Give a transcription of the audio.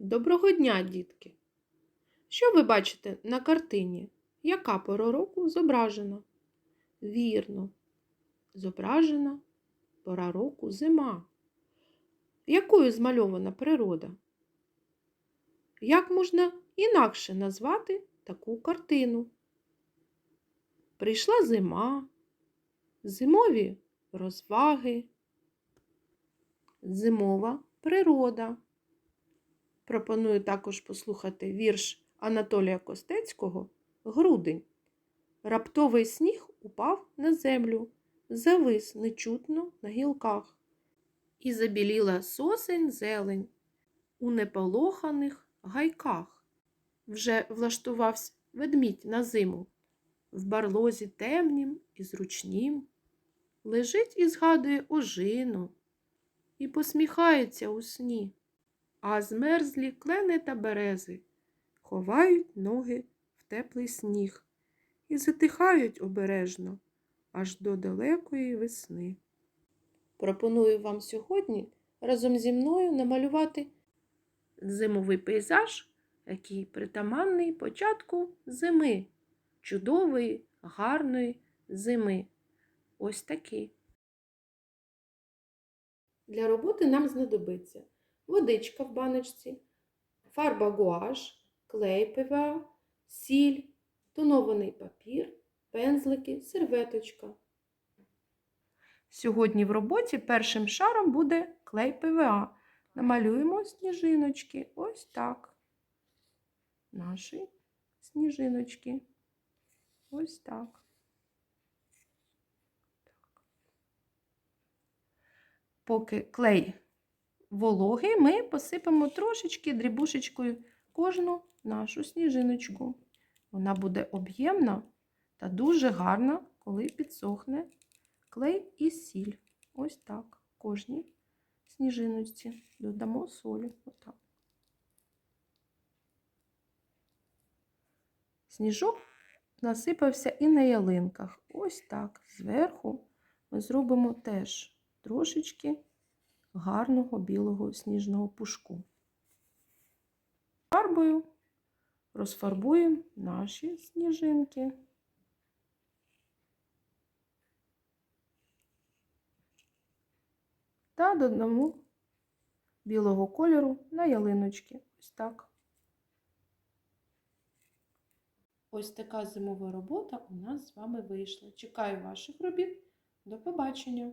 Доброго дня, дітки! Що ви бачите на картині? Яка пора року зображена? Вірно, зображена пора року зима. Якою змальована природа? Як можна інакше назвати таку картину? Прийшла зима, зимові розваги, зимова природа. Пропоную також послухати вірш Анатолія Костецького Грудень. Раптовий сніг упав на землю, завис нечутно на гілках. І забіліла сосень зелень у неполоханих гайках. Вже влаштувався ведмідь на зиму, в барлозі темнім і зручнім. Лежить і згадує ожину і посміхається у сні а змерзлі клени та берези ховають ноги в теплий сніг і затихають обережно аж до далекої весни. Пропоную вам сьогодні разом зі мною намалювати зимовий пейзаж, який притаманний початку зими, чудової, гарної зими. Ось такий. Для роботи нам знадобиться водичка в баночці, фарба гуаш, клей ПВА, сіль, тонований папір, пензлики, серветочка. Сьогодні в роботі першим шаром буде клей ПВА. Намалюємо сніжиночки. Ось так. Наші сніжиночки. Ось так. Поки клей вологий, ми посипемо трошечки дрібушечкою кожну нашу сніжиночку. Вона буде об'ємна та дуже гарна, коли підсохне клей і сіль. Ось так. Кожній сніжиночці додамо солі. Отак. Сніжок насипався і на ялинках. Ось так. Зверху ми зробимо теж трошечки гарного білого сніжного пушку. Фарбою розфарбуємо наші сніжинки. Та додамо білого кольору на ялиночки. Ось так. Ось така зимова робота у нас з вами вийшла. Чекаю ваших робіт. До побачення!